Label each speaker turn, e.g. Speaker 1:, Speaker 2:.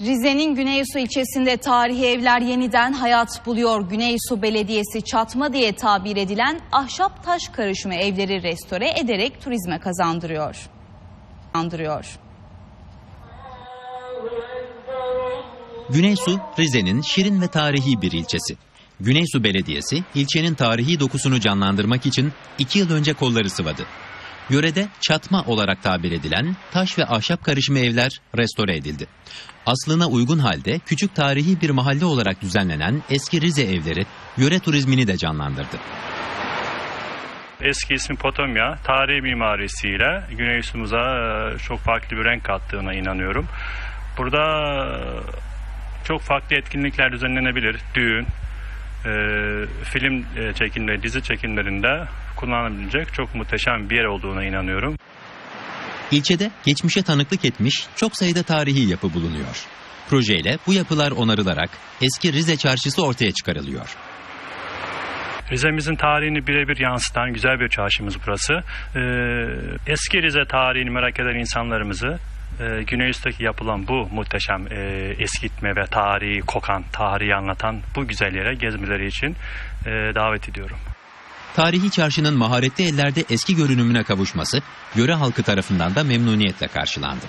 Speaker 1: Rize'nin Güneysu ilçesinde tarihi evler yeniden hayat buluyor. Güneysu Belediyesi çatma diye tabir edilen ahşap taş karışımı evleri restore ederek turizme kazandırıyor. Kazandırıyor.
Speaker 2: Güneysu, Rize'nin şirin ve tarihi bir ilçesi. Güneysu Belediyesi, ilçenin tarihi dokusunu canlandırmak için iki yıl önce kolları sıvadı. Yörede çatma olarak tabir edilen taş ve ahşap karışımı evler restore edildi. Aslına uygun halde küçük tarihi bir mahalle olarak düzenlenen eski Rize evleri yöre turizmini de canlandırdı.
Speaker 3: Eski ismi Potomya, tarihi mimarisiyle Güneysumuza e, çok farklı bir renk kattığına inanıyorum. Burada e, çok farklı etkinlikler düzenlenebilir. Düğün, film e, çekimleri, dizi çekimlerinde kullanılabilecek çok muhteşem bir yer olduğuna inanıyorum.
Speaker 2: İlçede geçmişe tanıklık etmiş çok sayıda tarihi yapı bulunuyor. Projeyle bu yapılar onarılarak eski Rize çarşısı ortaya çıkarılıyor.
Speaker 3: Rize'mizin tarihini birebir yansıtan güzel bir çarşımız burası. Ee, eski Rize tarihini merak eden insanlarımızı e, Güneyüst'teki yapılan bu muhteşem e, eskitme ve tarihi kokan, tarihi anlatan bu güzel yere gezmeleri için e, davet ediyorum.
Speaker 2: Tarihi çarşının maharetli ellerde eski görünümüne kavuşması yöre halkı tarafından da memnuniyetle karşılandı.